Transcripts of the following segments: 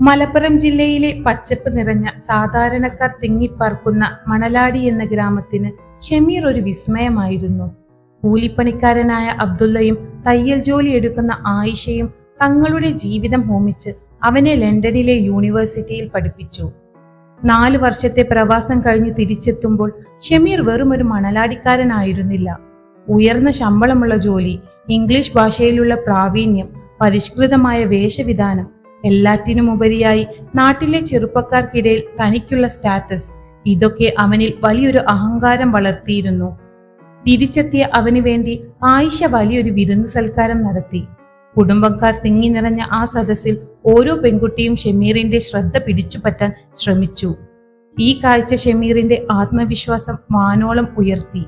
മലപ്പുറം ജില്ലയിലെ പച്ചപ്പ് നിറഞ്ഞ സാധാരണക്കാർ തിങ്ങിപ്പാർക്കുന്ന മണലാടി എന്ന ഗ്രാമത്തിന് ഷമീർ ഒരു വിസ്മയമായിരുന്നു. കൂലിപ്പണിക്കാരനായ അബ്ദുള്ളയും തയ്യൽ ജോലി എടുക്കുന്ന ആയിഷയും തങ്ങളുടെ ജീവിതം ഹോമിച്ച് അവനെ ലണ്ടനിലെ യൂണിവേഴ്സിറ്റിയിൽ പഠിപ്പിച്ചു. നാല് വർഷത്തെ പ്രവാസം കഴിഞ്ഞ് തിരിച്ചെത്തുമ്പോൾ ഷമീർ വെറും ഒരു മണലാടിക്കാരനായിരുന്നില്ല. ഉയർന്ന ശമ്പളമുള്ള ജോലി ഇംഗ്ലീഷ് ഭാഷയിലുള്ള പ്രാവീണ്യം പരിഷ്കൃതമായ വേഷവിധാനം എല്ലാറ്റിനുമുപരിയായി നാട്ടിലെ ചെറുപ്പക്കാർക്കിടയിൽ തനിക്കുള്ള സ്റ്റാറ്റസ്. ഇതൊക്കെ അവനിൽ വലിയൊരു അഹങ്കാരം വളർത്തിയിരുന്നു. തിരിച്ചെത്തിയ അവന് വേണ്ടി ആയിഷ വലിയൊരു വിരുന്ന് സൽക്കാരം നടത്തി. കുടുംബക്കാർ തിങ്ങി നിറഞ്ഞ ആ സദസ്സിൽ ഓരോ പെൺകുട്ടിയും ഷമീറിന്റെ ശ്രദ്ധ പിടിച്ചുപറ്റാൻ ശ്രമിച്ചു. ഈ കാഴ്ച ഷമീറിന്റെ ആത്മവിശ്വാസം വാനോളം ഉയർത്തി.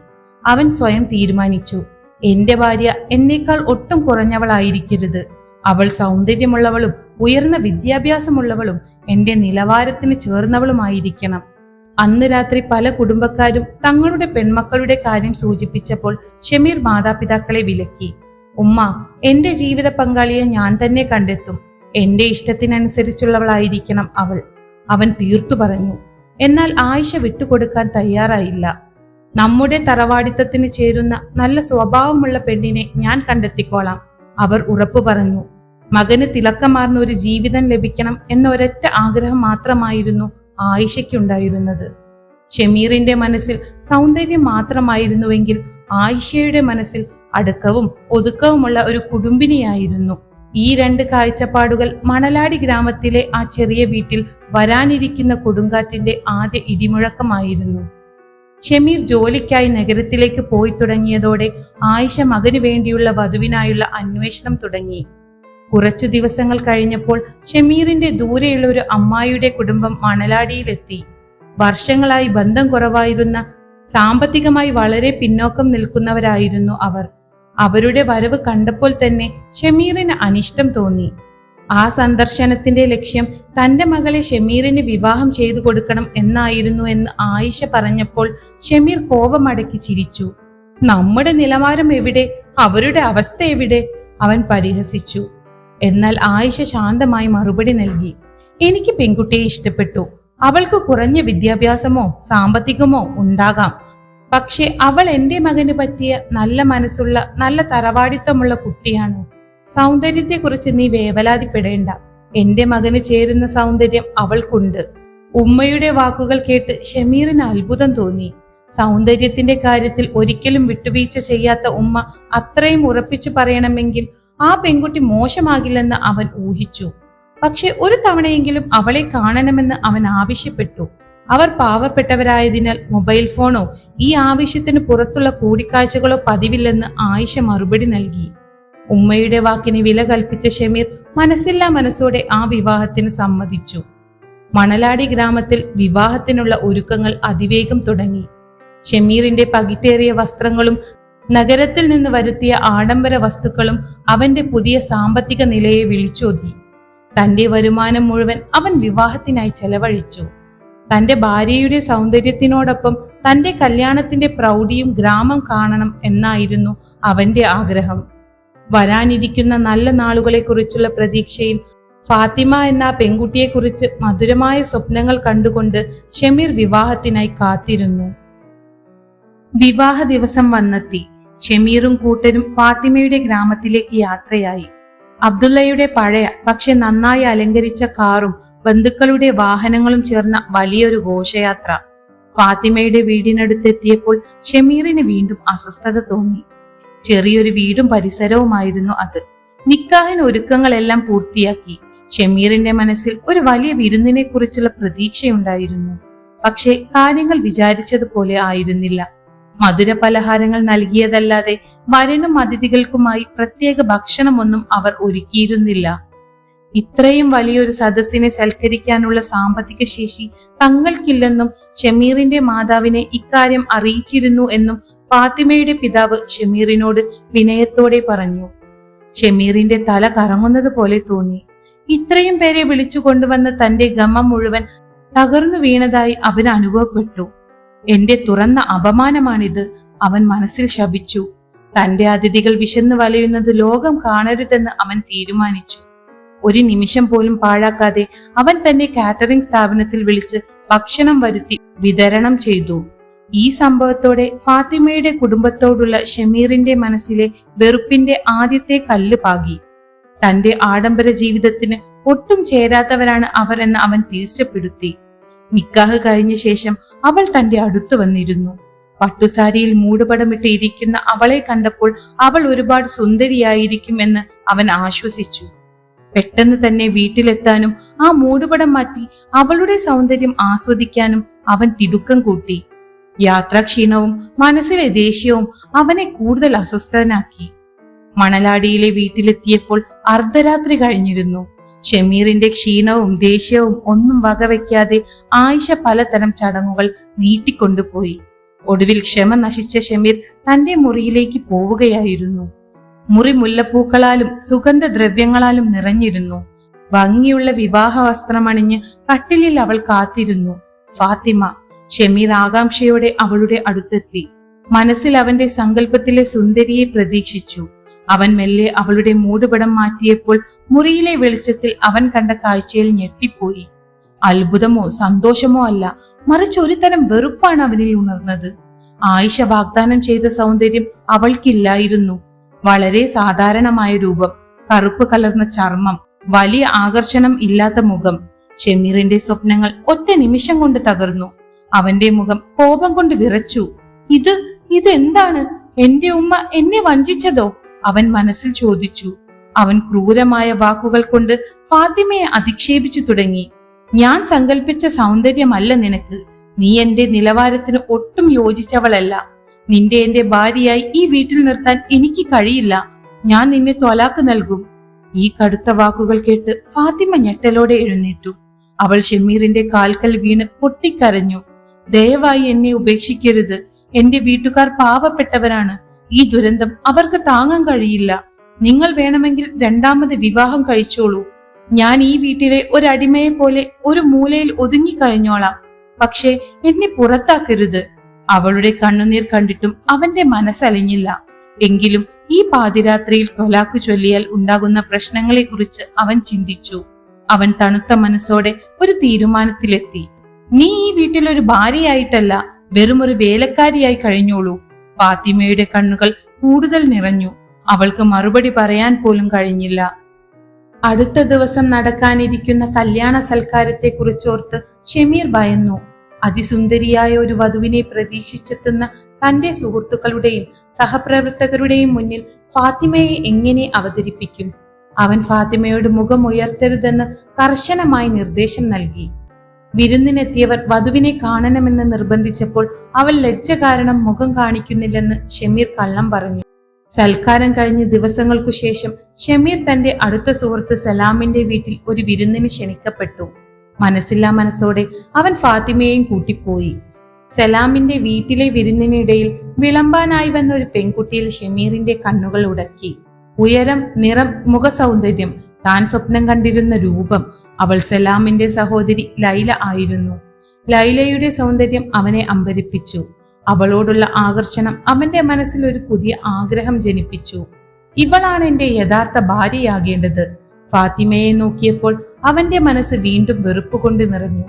അവൻ സ്വയം തീരുമാനിച്ചു എന്റെ ഭാര്യ എന്നേക്കാൾ ഒട്ടും കുറഞ്ഞവളായിരിക്കരുത്. അവൾ സൗന്ദര്യമുള്ളവളും ഉയർന്ന വിദ്യാഭ്യാസമുള്ളവളും എന്റെ നിലവാരത്തിന് ചേർന്നവളുമായിരിക്കണം. അന്ന് രാത്രി പല കുടുംബക്കാരും തങ്ങളുടെ പെൺമക്കളുടെ കാര്യം സൂചിപ്പിച്ചപ്പോൾ ഷമീർ മാതാപിതാക്കളെ വിലക്കി. ഉമ്മ എന്റെ ജീവിത പങ്കാളിയെ ഞാൻ തന്നെ കണ്ടെത്തും. എന്റെ ഇഷ്ടത്തിനനുസരിച്ചുള്ളവളായിരിക്കണം അവൾ അവൻ തീർത്തു പറഞ്ഞു. എന്നാൽ ആയിഷ വിട്ടുകൊടുക്കാൻ തയ്യാറായില്ല. നമ്മുടെ തറവാടിത്തത്തിന് ചേരുന്ന നല്ല സ്വഭാവമുള്ള പെണ്ണിനെ ഞാൻ കണ്ടെത്തിക്കോളാം. അവർ ഉറപ്പു പറഞ്ഞു. മകന് തിളക്കമാർന്ന ഒരു ജീവിതം ലഭിക്കണം എന്ന ഒരൊറ്റ ആഗ്രഹം മാത്രമായിരുന്നു ആയിഷയ്ക്കുണ്ടായിരുന്നത്. ഷമീറിന്റെ മനസ്സിൽ സൗന്ദര്യം മാത്രമായിരുന്നുവെങ്കിൽ ആയിഷയുടെ മനസ്സിൽ അടുക്കവും ഒതുക്കവുമുള്ള ഒരു കുടുംബിനിയായിരുന്നു. ഈ രണ്ട് കാഴ്ചപ്പാടുകൾ മണലാടി ഗ്രാമത്തിലെ ആ ചെറിയ വീട്ടിൽ വരാനിരിക്കുന്ന കൊടുങ്കാറ്റിന്റെ ആദ്യ ഇടിമുഴക്കമായിരുന്നു. ഷമീർ ജോലിക്കായി നഗരത്തിലേക്ക് പോയി തുടങ്ങിയതോടെ ആയിഷ മകന് വേണ്ടിയുള്ള വധുവിനായുള്ള അന്വേഷണം തുടങ്ങി. കുറച്ചു ദിവസങ്ങൾ കഴിഞ്ഞപ്പോൾ ഷമീറിന്റെ ദൂരെയുള്ള ഒരു അമ്മായിയുടെ കുടുംബം മണലാടിയിലെത്തി. വർഷങ്ങളായി ബന്ധം കുറവായിരുന്ന സാമ്പത്തികമായി വളരെ പിന്നോക്കം നിൽക്കുന്നവരായിരുന്നു അവർ. അവരുടെ വരവ് കണ്ടപ്പോൾ തന്നെ ഷമീറിന് അനിഷ്ടം തോന്നി. ആ സന്ദർശനത്തിന്റെ ലക്ഷ്യം തന്റെ മകളെ ഷമീറിന് വിവാഹം ചെയ്തു കൊടുക്കണം എന്നായിരുന്നു എന്ന് ആയിഷ പറഞ്ഞപ്പോൾ ഷമീർ കോപമടക്കി ചിരിച്ചു. നമ്മുടെ നിലവാരം എവിടെ? അവരുടെ അവസ്ഥ എവിടെ? അവൻ പരിഹസിച്ചു. എന്നാൽ ആയിഷ ശാന്തമായി മറുപടി നൽകി. എനിക്ക് പെൺകുട്ടിയെ ഇഷ്ടപ്പെട്ടു. അവൾക്ക് കുറഞ്ഞ വിദ്യാഭ്യാസമോ സാമ്പത്തികമോ ഉണ്ടാകാം. പക്ഷെ അവൾ എന്റെ മകന് പറ്റിയ നല്ല മനസ്സുള്ള നല്ല തറവാടിത്തമുള്ള കുട്ടിയാണ്. സൗന്ദര്യത്തെക്കുറിച്ച് നീ വേവലാതിപ്പെടേണ്ട. എന്റെ മകന് ചേരുന്ന സൗന്ദര്യം അവൾക്കുണ്ട്. ഉമ്മയുടെ വാക്കുകൾ കേട്ട് ഷമീറിന് അത്ഭുതം തോന്നി. സൗന്ദര്യത്തിന്റെ കാര്യത്തിൽ ഒരിക്കലും വിട്ടുവീഴ്ച ചെയ്യാത്ത ഉമ്മ അത്രയും ഉറപ്പിച്ചു പറയണമെങ്കിൽ ആ പെൺകുട്ടി മോശമാകില്ലെന്ന് അവൻ ഊഹിച്ചു. പക്ഷെ ഒരു തവണയെങ്കിലും അവളെ കാണണമെന്ന് അവൻ ആവശ്യപ്പെട്ടു. അവർ പാവപ്പെട്ടവരായതിനാൽ മൊബൈൽ ഫോണോ ഈ ആവശ്യത്തിന് പുറത്തുള്ള കൂടിക്കാഴ്ചകളോ പതിവില്ലെന്ന് ആയിഷ മറുപടി നൽകി. ഉമ്മയുടെ വാക്കിന് വില കൽപ്പിച്ച ഷമീർ മനസ്സില്ലാ മനസ്സോടെ ആ വിവാഹത്തിന് സമ്മതിച്ചു. മണലാടി ഗ്രാമത്തിൽ വിവാഹത്തിനുള്ള ഒരുക്കങ്ങൾ അതിവേഗം തുടങ്ങി. ഷമീറിന്റെ പകിട്ടേറിയ വസ്ത്രങ്ങളും നഗരത്തിൽ നിന്ന് വരുത്തിയ ആഡംബര വസ്തുക്കളും അവന്റെ പുതിയ സാമ്പത്തിക നിലയെ വിളിച്ചോതി. തന്റെ വരുമാനം മുഴുവൻ അവൻ വിവാഹത്തിനായി ചെലവഴിച്ചു. തന്റെ ഭാര്യയുടെ സൗന്ദര്യത്തിനോടൊപ്പം തന്റെ കല്യാണത്തിന്റെ പ്രൗഢിയും ഗ്രാമം കാണണം എന്നായിരുന്നു അവന്റെ ആഗ്രഹം. വരാനിരിക്കുന്ന നല്ല നാളുകളെക്കുറിച്ചുള്ള പ്രതീക്ഷയിൽ ഫാത്തിമ എന്ന പെൺകുട്ടിയെക്കുറിച്ച് മധുരമായ സ്വപ്നങ്ങൾ കണ്ടുകൊണ്ട് ഷമീർ വിവാഹത്തിനായി കാത്തിരുന്നു. വിവാഹ ദിവസം വന്നെത്തി. ഷമീറും കൂട്ടരും ഫാത്തിമയുടെ ഗ്രാമത്തിലേക്ക് യാത്രയായി. അബ്ദുള്ളയുടെ പഴയ പക്ഷെ നന്നായി അലങ്കരിച്ച കാറും ബന്ധുക്കളുടെ വാഹനങ്ങളും ചേർന്ന വലിയൊരു ഘോഷയാത്ര. ഫാത്തിമയുടെ വീടിനടുത്തെത്തിയപ്പോൾ ഷമീറിന് വീണ്ടും അസ്വസ്ഥത തോന്നി. ചെറിയൊരു വീടും പരിസരവുമായിരുന്നു അത്. നിക്കാഹിന് ഒരുക്കങ്ങളെല്ലാം പൂർത്തിയാക്കി. ഷമീറിന്റെ മനസ്സിൽ ഒരു വലിയ വിരുന്നിനെ കുറിച്ചുള്ള പ്രതീക്ഷയുണ്ടായിരുന്നു. പക്ഷേ കാര്യങ്ങൾ വിചാരിച്ചതുപോലെ ആയിരുന്നില്ല. മധുര പലഹാരങ്ങൾ നൽകിയതല്ലാതെ വരനും അതിഥികൾക്കുമായി പ്രത്യേക ഭക്ഷണമൊന്നും അവർ ഒരുക്കിയിരുന്നില്ല. ഇത്രയും വലിയൊരു സദസ്സിനെ സൽക്കരിക്കാനുള്ള സാമ്പത്തിക ശേഷി തങ്ങൾക്കില്ലെന്നും ഷമീറിന്റെ മാതാവിനെ ഇക്കാര്യം അറിയിച്ചിരുന്നു എന്നും ഫാത്തിമയുടെ പിതാവ് ഷമീറിനോട് വിനയത്തോടെ പറഞ്ഞു ഷമീറിന്റെ തല കറങ്ങുന്നത് പോലെ തോന്നി. ഇത്രയും പേരെ വിളിച്ചു കൊണ്ടുവന്ന തന്റെ ഗമം മുഴുവൻ തകർന്നു വീണതായി അവൻ അനുഭവപ്പെട്ടു. എന്റെ തുറന്ന അപമാനമാണിത്. അവൻ മനസ്സിൽ ശപിച്ചു. തന്റെ അതിഥികൾ വിശന്നു വലയുന്നത് ലോകം കാണരുതെന്ന് അവൻ തീരുമാനിച്ചു. ഒരു നിമിഷം പോലും പാഴാക്കാതെ അവൻ തന്നെ കാറ്ററിംഗ് സ്ഥാപനത്തിൽ വിളിച്ച് ഭക്ഷണം വരുത്തി വിതരണം ചെയ്തു. ഈ സംഭവത്തോടെ ഫാത്തിമയുടെ കുടുംബത്തോടുള്ള ഷമീറിന്റെ മനസ്സിലെ വെറുപ്പിന്റെ ആദ്യത്തെ കല്ല് പാകി. തന്റെ ആഡംബര ജീവിതത്തിന് ഒട്ടും ചേരാത്തവരാണ് അവർ എന്ന് അവൻ തീർച്ചപ്പെടുത്തി നിക്കാഹ് കഴിഞ്ഞ ശേഷം അവൾ തന്റെ അടുത്തു വന്നിരുന്നു. പട്ടുസാരിയിൽ മൂടുപടമിട്ട് ഇരിക്കുന്ന അവളെ കണ്ടപ്പോൾ അവൾ ഒരുപാട് സുന്ദരിയായിരിക്കും എന്ന് അവൻ ആശ്വസിച്ചു. പെട്ടെന്ന് തന്നെ വീട്ടിലെത്താനും ആ മൂടുപടം മാറ്റി അവളുടെ സൗന്ദര്യം ആസ്വദിക്കാനും അവൻ തിടുക്കം കൂട്ടി. യാത്രാക്ഷീണവും മനസ്സിലെ ദേഷ്യവും അവനെ കൂടുതൽ അസ്വസ്ഥനാക്കി. മണലാടിയിലെ വീട്ടിലെത്തിയപ്പോൾ അർദ്ധരാത്രി കഴിഞ്ഞിരുന്നു. ഷമീറിന്റെ ക്ഷീണവും ദേഷ്യവും ഒന്നും വകവയ്ക്കാതെ ആയിഷ പലതരം ചടങ്ങുകൾ നീട്ടിക്കൊണ്ടുപോയി. ഒടുവിൽ ക്ഷമ നശിച്ച ഷമീർ തന്റെ മുറിയിലേക്ക് പോവുകയായിരുന്നു. മുറി മുല്ലപ്പൂക്കളാലും സുഗന്ധദ്രവ്യങ്ങളാലും നിറഞ്ഞിരുന്നു. ഭംഗിയുള്ള വിവാഹ വസ്ത്രമണിഞ്ഞ് കട്ടിലിൽ അവൾ കാത്തിരുന്നു. ഫാത്തിമ ഷമീർ ആകാംക്ഷയോടെ അവളുടെ അടുത്തെത്തി. മനസ്സിൽ അവന്റെ സങ്കല്പത്തിലെ സുന്ദരിയെ പ്രതീക്ഷിച്ചു. അവൻ മെല്ലെ അവളുടെ മൂടുപടം മാറ്റിയപ്പോൾ മുറിയിലെ വെളിച്ചത്തിൽ അവൻ കണ്ട കാഴ്ചയിൽ ഞെട്ടിപ്പോയി. അത്ഭുതമോ സന്തോഷമോ അല്ല മറിച്ച് ഒരു തരം വെറുപ്പാണ് അവനിൽ ഉണർന്നത്. ആയിഷ വാഗ്ദാനം ചെയ്ത സൗന്ദര്യം അവൾക്കില്ലായിരുന്നു. വളരെ സാധാരണമായ രൂപം കറുപ്പ് കലർന്ന ചർമ്മം വലിയ ആകർഷണം ഇല്ലാത്ത മുഖം. ഷെമീറിന്റെ സ്വപ്നങ്ങൾ ഒറ്റ നിമിഷം കൊണ്ട് തകർന്നു. അവന്റെ മുഖം കോപം കൊണ്ട് വിറച്ചു. ഇത് ഇതെന്താണ്? എന്റെ ഉമ്മ എന്നെ വഞ്ചിച്ചതോ? അവൻ മനസ്സിൽ ചോദിച്ചു. അവൻ ക്രൂരമായ വാക്കുകൾ കൊണ്ട് ഫാത്തിമയെ അധിക്ഷേപിച്ചു തുടങ്ങി. ഞാൻ സങ്കല്പിച്ച സൗന്ദര്യമല്ല നിനക്ക്. നീ എന്റെ നിലവാരത്തിന് ഒട്ടും യോജിച്ചവളല്ല. നിന്റെ എന്റെ ഭാര്യയായി ഈ വീട്ടിൽ നിർത്താൻ എനിക്ക് കഴിയില്ല. ഞാൻ നിന്നെ തൊലാക്ക് നൽകും. ഈ കടുത്ത വാക്കുകൾ കേട്ട് ഫാത്തിമ ഞെട്ടലോടെ എഴുന്നേറ്റു. അവൾ ഷമീറിന്റെ കാൽക്കൽ വീണ് പൊട്ടിക്കരഞ്ഞു. ദയവായി എന്നെ ഉപേക്ഷിക്കരുത്. എന്റെ വീട്ടുകാർ പാവപ്പെട്ടവരാണ്. ഈ ദുരന്തം അവർക്ക് താങ്ങാൻ കഴിയില്ല. നിങ്ങൾ വേണമെങ്കിൽ രണ്ടാമത് വിവാഹം കഴിച്ചോളൂ. ഞാൻ ഈ വീട്ടിലെ ഒരു അടിമയെ പോലെ ഒരു മൂലയിൽ ഒതുങ്ങി കഴിഞ്ഞോളാം. പക്ഷേ എന്നെ പുറത്താക്കരുത്. അവളുടെ കണ്ണുനീർ കണ്ടിട്ടും അവന്റെ മനസ്സലിഞ്ഞില്ല. എങ്കിലും ഈ പാതിരാത്രിയിൽ തൊലാക്കു ചൊല്ലിയാൽ ഉണ്ടാകുന്ന പ്രശ്നങ്ങളെക്കുറിച്ച് അവൻ ചിന്തിച്ചു. അവൻ തണുത്ത മനസ്സോടെ ഒരു തീരുമാനത്തിലെത്തി. നീ ഈ വീട്ടിലൊരു ഭാര്യയായിട്ടല്ല വെറുമൊരു വേലക്കാരിയായി കഴിഞ്ഞോളൂ. ഫാത്തിമയുടെ കണ്ണുകൾ കൂടുതൽ നിറഞ്ഞു. അവൾക്ക് മറുപടി പറയാൻ പോലും കഴിഞ്ഞില്ല. അടുത്ത ദിവസം നടക്കാനിരിക്കുന്ന കല്യാണ സൽക്കാരത്തെ കുറിച്ചോർത്ത് ഷമീർ ഭയന്നു. അതിസുന്ദരിയായ ഒരു വധുവിനെ പ്രതീക്ഷിച്ചെത്തുന്ന തന്റെ സുഹൃത്തുക്കളുടെയും സഹപ്രവർത്തകരുടെയും മുന്നിൽ ഫാത്തിമയെ എങ്ങനെ അവതരിപ്പിക്കും? അവൻ ഫാത്തിമയോട് മുഖം ഉയർത്തരുതെന്ന് കർശനമായി നിർദ്ദേശം നൽകി. വിരുന്നിനെത്തിയവർ വധുവിനെ കാണണമെന്ന് നിർബന്ധിച്ചപ്പോൾ അവൾ ലജ്ജ കാരണം മുഖം കാണിക്കുന്നില്ലെന്ന് ഷമീർ കള്ളം പറഞ്ഞു. സൽക്കാരം കഴിഞ്ഞ് ദിവസങ്ങൾക്കു ശേഷം ഷമീർ തന്റെ അടുത്ത സുഹൃത്ത് സലാമിന്റെ വീട്ടിൽ ഒരു വിരുന്നിന് ക്ഷണിക്കപ്പെട്ടു. മനസ്സില്ലാ മനസ്സോടെ അവൻ ഫാത്തിമയെയും കൂട്ടിപ്പോയി. സലാമിന്റെ വീട്ടിലെ വിരുന്നിനിടയിൽ വിളമ്പാനായി വന്ന ഒരു പെൺകുട്ടിയിൽ ഷമീറിന്റെ കണ്ണുകൾ ഉടക്കി. ഉയരം നിറം മുഖസൗന്ദര്യം താൻ സ്വപ്നം കണ്ടിരുന്ന രൂപം അവൾ സലാമിന്റെ സഹോദരി ലൈല ആയിരുന്നു. ലൈലയുടെ സൗന്ദര്യം അവനെ അമ്പരിപ്പിച്ചു. അവളോടുള്ള ആകർഷണം അവന്റെ മനസ്സിൽ ഒരു പുതിയ ആഗ്രഹം ജനിപ്പിച്ചു. ഇവളാണ് എന്റെ യഥാർത്ഥ ഭാര്യയാകേണ്ടത്. ഫാത്തിമയെ നോക്കിയപ്പോൾ അവന്റെ മനസ്സ് വീണ്ടും വെറുപ്പ് കൊണ്ട് നിറഞ്ഞു.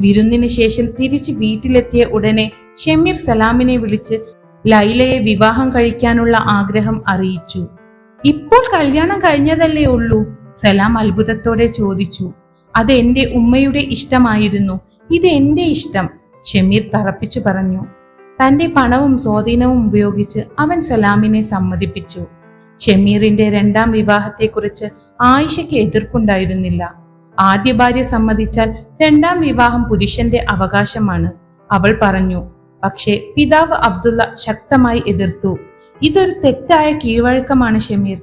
വിരുന്നിന് ശേഷം തിരിച്ച് വീട്ടിലെത്തിയ ഉടനെ ഷമീർ സലാമിനെ വിളിച്ച് ലൈലയെ വിവാഹം കഴിക്കാനുള്ള ആഗ്രഹം അറിയിച്ചു. ഇപ്പോൾ കല്യാണം കഴിഞ്ഞതല്ലേ ഉള്ളൂ? സലാം അത്ഭുതത്തോടെ ചോദിച്ചു. അത് എന്റെ ഉമ്മയുടെ ഇഷ്ടമായിരുന്നു. ഇത് എന്റെ ഇഷ്ടം ഷമീർ തറപ്പിച്ചു പറഞ്ഞു. തന്റെ പണവും സ്വാധീനവും ഉപയോഗിച്ച് അവൻ സലാമിനെ സമ്മതിപ്പിച്ചു. ഷമീറിന്റെ രണ്ടാം വിവാഹത്തെക്കുറിച്ച് ആയിഷയ്ക്ക് എതിർപ്പുണ്ടായിരുന്നില്ല. ആദ്യ ഭാര്യ സമ്മതിച്ചാൽ രണ്ടാം വിവാഹം പുരുഷന്റെ അവകാശമാണ് അവൾ പറഞ്ഞു. പക്ഷേ പിതാവ് അബ്ദുള്ള ശക്തമായി എതിർത്തു. ഇതൊരു തെറ്റായ കീഴ്വഴക്കമാണ് ഷമീർ.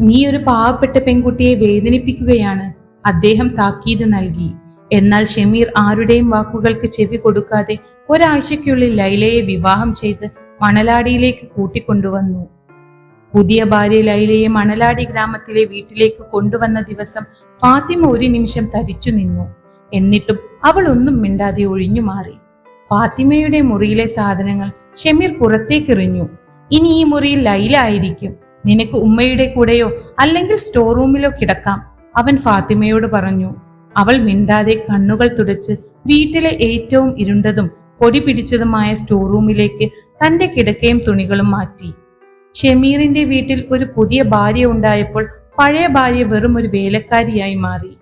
നീ ഒരു പാവപ്പെട്ട പെൺകുട്ടിയെ വേദനിപ്പിക്കുകയാണ്. അദ്ദേഹം താക്കീത് നൽകി. എന്നാൽ ഷമീർ ആരുടെയും വാക്കുകൾക്ക് ചെവി കൊടുക്കാതെ ഒരാഴ്ചയ്ക്കുള്ളിൽ ലൈലയെ വിവാഹം ചെയ്ത് മണലാടിയിലേക്ക് കൂട്ടിക്കൊണ്ടുവന്നു. പുതിയ ഭാര്യ ലൈലയെ മണലാടി ഗ്രാമത്തിലെ വീട്ടിലേക്ക് കൊണ്ടുവന്ന ദിവസം ഫാത്തിമ ഒരു നിമിഷം തരിച്ചു നിന്നു. എന്നിട്ടും അവൾ ഒന്നും മിണ്ടാതെ ഒഴിഞ്ഞു മാറി. ഫാത്തിമയുടെ മുറിയിലെ സാധനങ്ങൾ ഷമീർ പുറത്തേക്കെറിഞ്ഞു. ഇനി ഈ മുറിയിൽ ലൈല ആയിരിക്കും. നിനക്ക് ഉമ്മയുടെ കൂടെയോ അല്ലെങ്കിൽ സ്റ്റോർ റൂമിലോ കിടക്കാം. അവൻ ഫാത്തിമയോട് പറഞ്ഞു അവൾ മിണ്ടാതെ കണ്ണുകൾ തുടച്ച് വീട്ടിലെ ഏറ്റവും ഇരുണ്ടതും പൊടി പിടിച്ചതുമായ സ്റ്റോർ റൂമിലേക്ക് തന്റെ കിടക്കയും തുണികളും മാറ്റി. ഷമീറിന്റെ വീട്ടിൽ ഒരു പുതിയ ഭാര്യ ഉണ്ടായപ്പോൾ പഴയ ഭാര്യ വെറും ഒരു വേലക്കാരിയായി മാറി.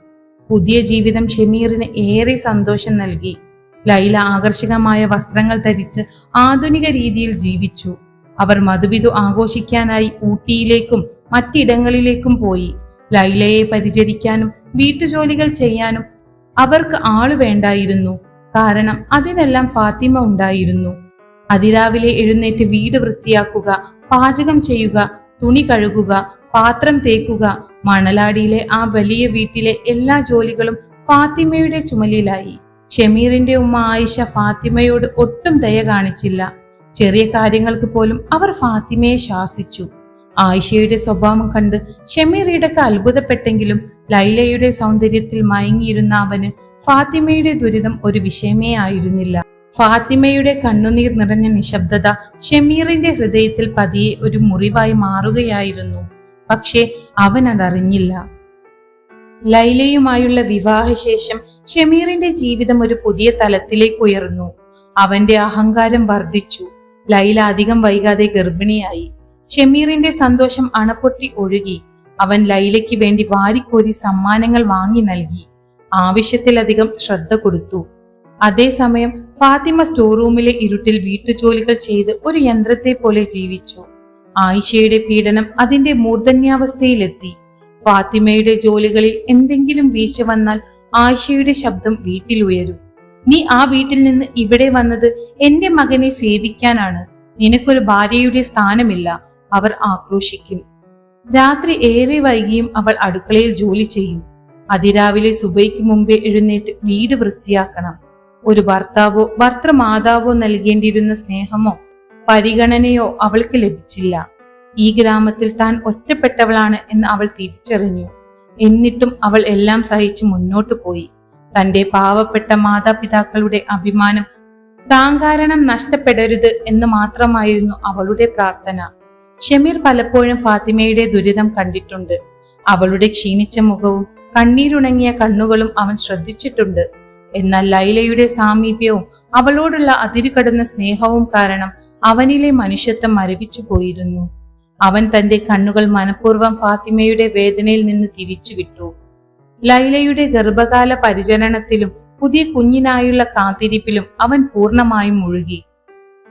പുതിയ ജീവിതം ഷമീറിന് ഏറെ സന്തോഷം നൽകി. ലൈല ആകർഷകമായ വസ്ത്രങ്ങൾ ധരിച്ച് ആധുനിക രീതിയിൽ ജീവിച്ചു. അവർ മധുവിധു ആഘോഷിക്കാനായി ഊട്ടിയിലേക്കും മറ്റിടങ്ങളിലേക്കും പോയി. ലൈലയെ പരിചരിക്കാനും വീട്ടുജോലികൾ ചെയ്യാനും അവർക്ക് ആൾ വേണ്ടായിരുന്നു. കാരണം അതിനെല്ലാം ഫാത്തിമ ഉണ്ടായിരുന്നു. അതിരാവിലെ എഴുന്നേറ്റ് വീട് വൃത്തിയാക്കുക പാചകം ചെയ്യുക തുണി കഴുകുക പാത്രം തേക്കുക മണലാടിയിലെ ആ വലിയ വീട്ടിലെ എല്ലാ ജോലികളും ഫാത്തിമയുടെ ചുമലിലായി. ഷമീറിന്റെ ഉമ്മ ആയിഷ ഫാത്തിമയോട് ഒട്ടും ദയ കാണിച്ചില്ല. ചെറിയ കാര്യങ്ങൾക്ക് പോലും അവർ ഫാത്തിമയെ ശാസിച്ചു. ആയിഷയുടെ സ്വഭാവം കണ്ട് ഷമീർ ഇടയ്ക്ക് അത്ഭുതപ്പെട്ടെങ്കിലും ലൈലയുടെ സൗന്ദര്യത്തിൽ മയങ്ങിയിരുന്ന അവന് ഫാത്തിമയുടെ ദുരിതം ഒരു വിഷയമേ ആയിരുന്നില്ല. ഫാത്തിമയുടെ കണ്ണുനീർ നിറഞ്ഞ നിശബ്ദത ഷമീറിന്റെ ഹൃദയത്തിൽ പതിയെ ഒരു മുറിവായി മാറുകയായിരുന്നു. പക്ഷേ അവൻ അതറിഞ്ഞില്ല. ലൈലയുമായുള്ള വിവാഹശേഷം ഷമീറിന്റെ ജീവിതം ഒരു പുതിയ തലത്തിലേക്ക് ഉയർന്നു. അവന്റെ അഹങ്കാരം വർദ്ധിച്ചു. ലൈല അധികം വൈകാതെ ഗർഭിണിയായി. ഷമീറിന്റെ സന്തോഷം അണപൊട്ടി ഒഴുകി. അവൻ ലൈലയ്ക്ക് വേണ്ടി വാരിക്കോരി സമ്മാനങ്ങൾ വാങ്ങി നൽകി. ആവശ്യത്തിലധികം ശ്രദ്ധ കൊടുത്തു. അതേസമയം ഫാത്തിമ സ്റ്റോർ റൂമിലെ ഇരുട്ടിൽ വീട്ടുജോലികൾ ചെയ്ത് ഒരു യന്ത്രത്തെ പോലെ ജീവിച്ചു. ആയിഷയുടെ പീഡനം അതിന്റെ മൂർധന്യാവസ്ഥയിലെത്തി. ഫാത്തിമയുടെ ജോലികളിൽ എന്തെങ്കിലും വീഴ്ച വന്നാൽ ആയിഷയുടെ ശബ്ദം വീട്ടിൽ ഉയരും നീ ആ വീട്ടിൽ നിന്ന് ഇവിടെ വന്നത് എന്റെ മകനെ സേവിക്കാനാണ്. നിനക്കൊരു ഭാര്യയുടെ സ്ഥാനമില്ല. അവർ ആക്രോശിക്കും. രാത്രി ഏറെ വൈകിയും അവൾ അടുക്കളയിൽ ജോലി ചെയ്യും. അതിരാവിലെ സുബൈക്ക് മുമ്പേ എഴുന്നേറ്റ് വീട് വൃത്തിയാക്കണം. ഒരു ഭർത്താവോ ഭർത്തൃമാതാവോ നൽകേണ്ടിയിരുന്ന സ്നേഹമോ പരിഗണനയോ അവൾക്ക് ലഭിച്ചില്ല. ഈ ഗ്രാമത്തിൽ താൻ ഒറ്റപ്പെട്ടവളാണ് എന്ന് അവൾ തിരിച്ചറിഞ്ഞു. എന്നിട്ടും അവൾ എല്ലാം സഹിച്ച് മുന്നോട്ടു പോയി. തന്റെ പാവപ്പെട്ട മാതാപിതാക്കളുടെ അഭിമാനം താൻ കാരണം നഷ്ടപ്പെടരുത് എന്ന് മാത്രമായിരുന്നു അവളുടെ പ്രാർത്ഥന. ഷമീർ പലപ്പോഴും ഫാത്തിമയുടെ ദുരിതം കണ്ടിട്ടുണ്ട്. അവളുടെ ക്ഷീണിച്ച മുഖവും കണ്ണീരുണങ്ങിയ കണ്ണുകളും അവൻ ശ്രദ്ധിച്ചിട്ടുണ്ട്. എന്നാൽ ലൈലയുടെ സാമീപ്യവും അവളോടുള്ള അതിരുകടന്ന സ്നേഹവും കാരണം അവനിലെ മനുഷ്യത്വം മരവിച്ചു പോയിരുന്നു. അവൻ തന്റെ കണ്ണുകൾ മനഃപൂർവം ഫാത്തിമയുടെ വേദനയിൽ നിന്ന് തിരിച്ചുവിട്ടു ലൈലയുടെ ഗർഭകാല പരിചരണത്തിലും പുതിയ കുഞ്ഞിനായുള്ള കാത്തിരിപ്പിലും അവൻ പൂർണമായും മുഴുകി.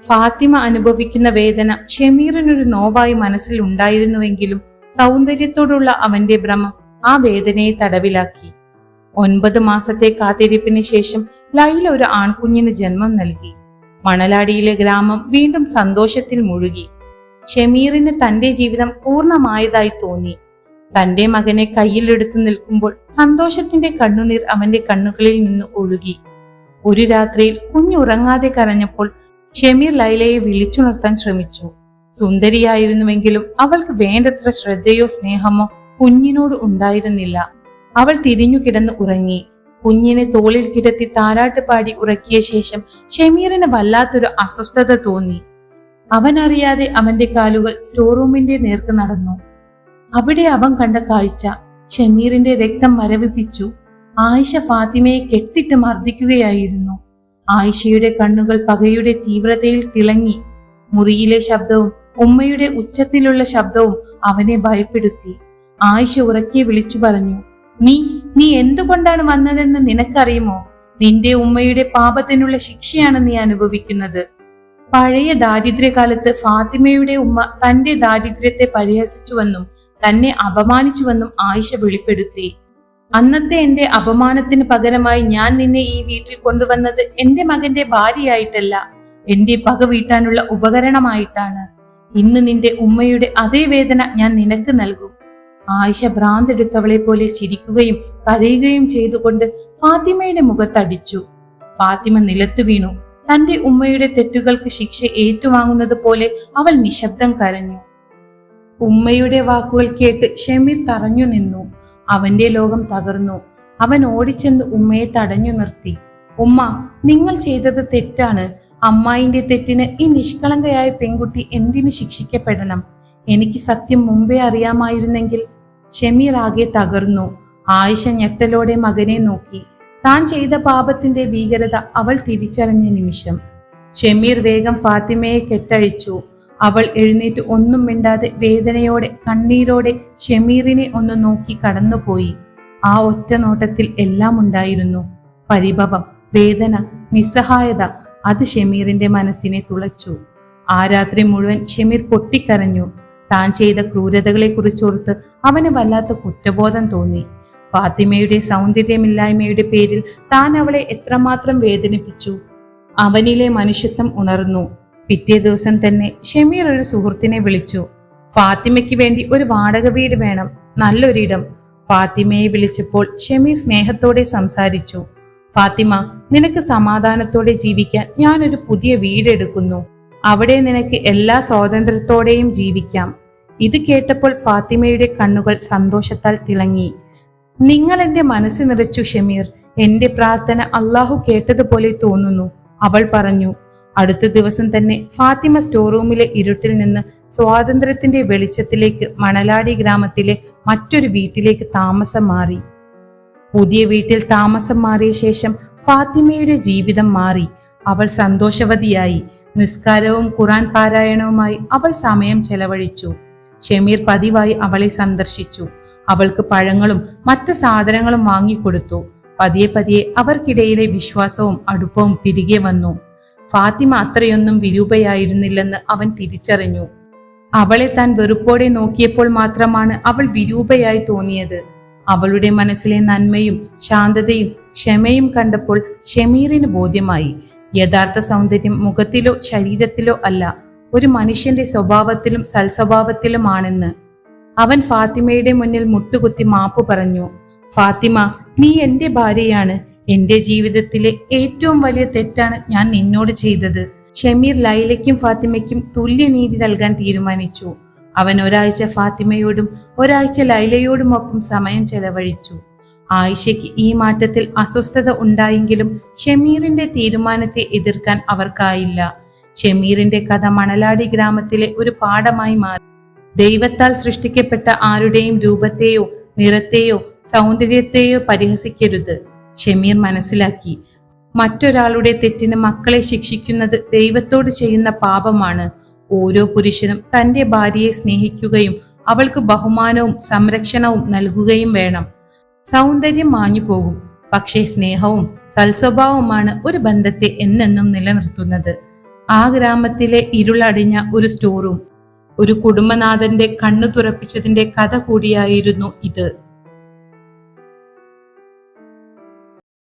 ഫാത്തിമ അനുഭവിക്കുന്ന വേദന ഷമീറിനൊരു നോവായി മനസ്സിൽ ഉണ്ടായിരുന്നുവെങ്കിലും സൗന്ദര്യത്തോടുള്ള അവന്റെ ഭ്രമം ആ വേദനയെ തടവിലാക്കി. ഒൻപത് മാസത്തെ കാത്തിരിപ്പിന് ശേഷം ലൈല ഒരു ആൺകുഞ്ഞിന് ജന്മം നൽകി. മണലാടിയിലെ ഗ്രാമം വീണ്ടും സന്തോഷത്തിൽ മുഴുകി. ഷമീറിന് തന്റെ ജീവിതം പൂർണമായതായി തോന്നി. തന്റെ മകനെ കയ്യിലെടുത്തു നിൽക്കുമ്പോൾ സന്തോഷത്തിന്റെ കണ്ണുനീർ അവന്റെ കണ്ണുകളിൽ നിന്ന് ഒഴുകി. ഒരു രാത്രിയിൽ കുഞ്ഞുറങ്ങാതെ കരഞ്ഞപ്പോൾ ഷമീർ ലൈലയെ വിളിച്ചുണർത്താൻ ശ്രമിച്ചു. സുന്ദരിയായിരുന്നുവെങ്കിലും അവൾക്ക് വേണ്ടത്ര ശ്രദ്ധയോ സ്നേഹമോ കുഞ്ഞിനോട് ഉണ്ടായിരുന്നില്ല. അവൾ തിരിഞ്ഞു കിടന്ന് ഉറങ്ങി. കുഞ്ഞിനെ തോളിൽ കിടത്തി താരാട്ട് പാടി ഉറക്കിയ ശേഷം ഷമീറിന് വല്ലാത്തൊരു അസ്വസ്ഥത തോന്നി. അവനറിയാതെ അവന്റെ കാലുകൾ സ്റ്റോർ റൂമിന്റെ നേർക്ക് നടന്നു. അവിടെ അവൻ കണ്ട കാഴ്ച ഷമീറിന്റെ രക്തം മരവിപ്പിച്ചു. ആയിഷ ഫാത്തിമയെ കെട്ടിട്ട് മർദ്ദിക്കുകയായിരുന്നു. ആയിഷയുടെ കണ്ണുകൾ പകയുടെ തീവ്രതയിൽ തിളങ്ങി. മുറിയിലെ ശബ്ദവും ഉമ്മയുടെ ഉച്ചത്തിലുള്ള ശബ്ദവും അവനെ ഭയപ്പെടുത്തി. ആയിഷ ഉറക്കെ വിളിച്ചു പറഞ്ഞു നീ നീ എന്തുകൊണ്ടാണ് വന്നതെന്ന് നിനക്കറിയുമോ? നിന്റെ ഉമ്മയുടെ പാപത്തിനുള്ള ശിക്ഷയാണ് നീ അനുഭവിക്കുന്നത്. പഴയ ദാരിദ്ര്യകാലത്ത് ഫാത്തിമയുടെ ഉമ്മ തന്റെ ദാരിദ്ര്യത്തെ പരിഹസിച്ചുവെന്നും തന്നെ അപമാനിച്ചുവെന്നും ആയിഷ വെളിപ്പെടുത്തി. അന്നത്തെ എന്റെ അപമാനത്തിന് പകരമായി ഞാൻ നിന്നെ ഈ വീട്ടിൽ കൊണ്ടുവന്നത് എന്റെ മകന്റെ ഭാര്യയായിട്ടല്ല. എന്റെ പക വീട്ടാനുള്ള ഉപകരണമായിട്ടാണ്. ഇന്ന് നിന്റെ ഉമ്മയുടെ അതേ വേദന ഞാൻ നിനക്ക് നൽകും. ആയിഷ ഭ്രാന്തെടുത്തവളെ പോലെ ചിരിക്കുകയും കരയുകയും ചെയ്തുകൊണ്ട് ഫാത്തിമയുടെ മുഖത്തടിച്ചു. ഫാത്തിമ നിലത്തു വീണു. തന്റെ ഉമ്മയുടെ തെറ്റുകൾക്ക് ശിക്ഷ ഏറ്റുവാങ്ങുന്നത് പോലെ അവൾ നിശബ്ദം കരഞ്ഞു. ഉമ്മയുടെ വാക്കുകൾ കേട്ട് ഷമീർ തറഞ്ഞു നിന്നു. അവന്റെ ലോകം തകർന്നു. അവൻ ഓടിച്ചെന്ന് ഉമ്മയെ തടഞ്ഞു നിർത്തി. ഉമ്മ നിങ്ങൾ ചെയ്തത് തെറ്റാണ്. അമ്മായിന്റെ തെറ്റിന് ഈ നിഷ്കളങ്കയായ പെൺകുട്ടി എന്തിനു ശിക്ഷിക്കപ്പെടണം? എനിക്ക് സത്യം മുമ്പേ അറിയാമായിരുന്നെങ്കിൽ ഷമീർ ആകെ തകർന്നു. ആയിഷ ഞെട്ടലോടെ മകനെ നോക്കി. താൻ ചെയ്ത പാപത്തിന്റെ ഭീകരത അവൾ തിരിച്ചറിഞ്ഞ നിമിഷം. ഷമീർ വേഗം ഫാത്തിമയെ കെട്ടഴിച്ചു. അവൾ എഴുന്നേറ്റ് ഒന്നും മിണ്ടാതെ വേദനയോടെ കണ്ണീരോടെ ഷമീറിനെ ഒന്ന് നോക്കി കടന്നുപോയി. ആ ഒറ്റ നോട്ടത്തിൽ എല്ലാം ഉണ്ടായിരുന്നു. പരിഭവം വേദന നിസ്സഹായത അത് ഷമീറിന്റെ മനസ്സിനെ തുളച്ചു. ആ രാത്രി മുഴുവൻ ഷമീർ പൊട്ടിക്കരഞ്ഞു. താൻ ചെയ്ത ക്രൂരതകളെ കുറിച്ചോർത്ത് അവന് വല്ലാത്ത കുറ്റബോധം തോന്നി. ഫാത്തിമയുടെ സൗന്ദര്യമില്ലായ്മയുടെ പേരിൽ താൻ അവളെ എത്രമാത്രം വേദനിപ്പിച്ചു? അവനിലെ മനുഷ്യത്വം ഉണർന്നു. പിറ്റേ ദിവസം തന്നെ ഷമീർ ഒരു സുഹൃത്തിനെ വിളിച്ചു. ഫാത്തിമയ്ക്ക് വേണ്ടി ഒരു വാടക വീട് വേണം നല്ലൊരിടം. ഫാത്തിമയെ വിളിച്ചപ്പോൾ ഷമീർ സ്നേഹത്തോടെ സംസാരിച്ചു. ഫാത്തിമ നിനക്ക് സമാധാനത്തോടെ ജീവിക്കാൻ ഞാനൊരു പുതിയ വീടെടുക്കുന്നു അവിടെ നിനക്ക് എല്ലാ സ്വാതന്ത്ര്യത്തോടെയും ജീവിക്കാം. ഇത് കേട്ടപ്പോൾ ഫാത്തിമയുടെ കണ്ണുകൾ സന്തോഷത്താൽ തിളങ്ങി. നിങ്ങൾ എന്റെ മനസ്സ് നിറച്ചു ഷമീർ. എന്റെ പ്രാർത്ഥന അള്ളാഹു കേട്ടതുപോലെ തോന്നുന്നു. അവൾ പറഞ്ഞു അടുത്ത ദിവസം തന്നെ ഫാത്തിമ സ്റ്റോർ റൂമിലെ ഇരുട്ടിൽ നിന്ന് സ്വാതന്ത്ര്യത്തിന്റെ വെളിച്ചത്തിലേക്ക് മണലാടി ഗ്രാമത്തിലെ മറ്റൊരു വീട്ടിലേക്ക് താമസം മാറി. പുതിയ വീട്ടിൽ താമസം മാറിയ ശേഷം ഫാത്തിമയുടെ ജീവിതം മാറി. അവൾ സന്തോഷവതിയായി. നിസ്കാരവും ഖുറാൻ പാരായണവുമായി അവൾ സമയം ചെലവഴിച്ചു. ഷമീർ പതിവായി അവളെ സന്ദർശിച്ചു. അവൾക്ക് പഴങ്ങളും മറ്റു സാധനങ്ങളും വാങ്ങിക്കൊടുത്തു. പതിയെ പതിയെ അവർക്കിടയിലെ വിശ്വാസവും അടുപ്പവും തിരികെ വന്നു. ഫാത്തിമ അത്രയൊന്നും വിരൂപയായിരുന്നില്ലെന്ന് അവൻ തിരിച്ചറിഞ്ഞു. അവളെ താൻ വെറുപ്പോടെ നോക്കിയപ്പോൾ മാത്രമാണ് അവൾ വിരൂപയായി തോന്നിയത്. അവളുടെ മനസ്സിലെ നന്മയും ശാന്തതയും ക്ഷമയും കണ്ടപ്പോൾ ഷമീറിന് ബോധ്യമായി. യഥാർത്ഥ സൗന്ദര്യം മുഖത്തിലോ ശരീരത്തിലോ അല്ല ഒരു മനുഷ്യന്റെ സ്വഭാവത്തിലും സൽസ്വഭാവത്തിലുമാണെന്ന്. അവൻ ഫാത്തിമയുടെ മുന്നിൽ മുട്ടുകുത്തി മാപ്പ് പറഞ്ഞു ഫാത്തിമ നീ എന്റെ ഭാര്യയാണ്. എന്റെ ജീവിതത്തിലെ ഏറ്റവും വലിയ തെറ്റാണ് ഞാൻ നിന്നോട് ചെയ്തത്. ഷമീർ ലൈലയ്ക്കും ഫാത്തിമയ്ക്കും തുല്യനീതി നൽകാൻ തീരുമാനിച്ചു. അവൻ ഒരാഴ്ച ഫാത്തിമയോടും ഒരാഴ്ച ലൈലയോടുമൊപ്പം സമയം ചെലവഴിച്ചു. ആയിഷയ്ക്ക് ഈ മാറ്റത്തിൽ അസ്വസ്ഥത ഉണ്ടായെങ്കിലും ഷമീറിന്റെ തീരുമാനത്തെ എതിർക്കാൻ അവർക്കായില്ല. ഷമീറിന്റെ കഥ മണലാടി ഗ്രാമത്തിലെ ഒരു പാഠമായി മാറി. ദൈവത്താൽ സൃഷ്ടിക്കപ്പെട്ട ആരുടെയും രൂപത്തെയോ നിറത്തെയോ സൗന്ദര്യത്തെയോ പരിഹസിക്കരുത്. ഷമീർ മനസ്സിലാക്കി. മറ്റൊരാളുടെ തെറ്റിന് മക്കളെ ശിക്ഷിക്കുന്നത് ദൈവത്തോട് ചെയ്യുന്ന പാപമാണ്. ഓരോ പുരുഷനും തന്റെ ഭാര്യയെ സ്നേഹിക്കുകയും അവൾക്ക് ബഹുമാനവും സംരക്ഷണവും നൽകുകയും വേണം. സൗന്ദര്യം മാഞ്ഞു പോകും. പക്ഷേ സ്നേഹവും സൽസ്വഭാവവുമാണ് ഒരു ബന്ധത്തെ എന്നെന്നും നിലനിർത്തുന്നത്. ആ ഗ്രാമത്തിലെ ഇരുളടിഞ്ഞ ഒരു സ്റ്റോറും ഒരു കുടുംബനാഥന്റെ കണ്ണു തുറപ്പിച്ചതിന്റെ കഥ കൂടിയായിരുന്നു ഇത്.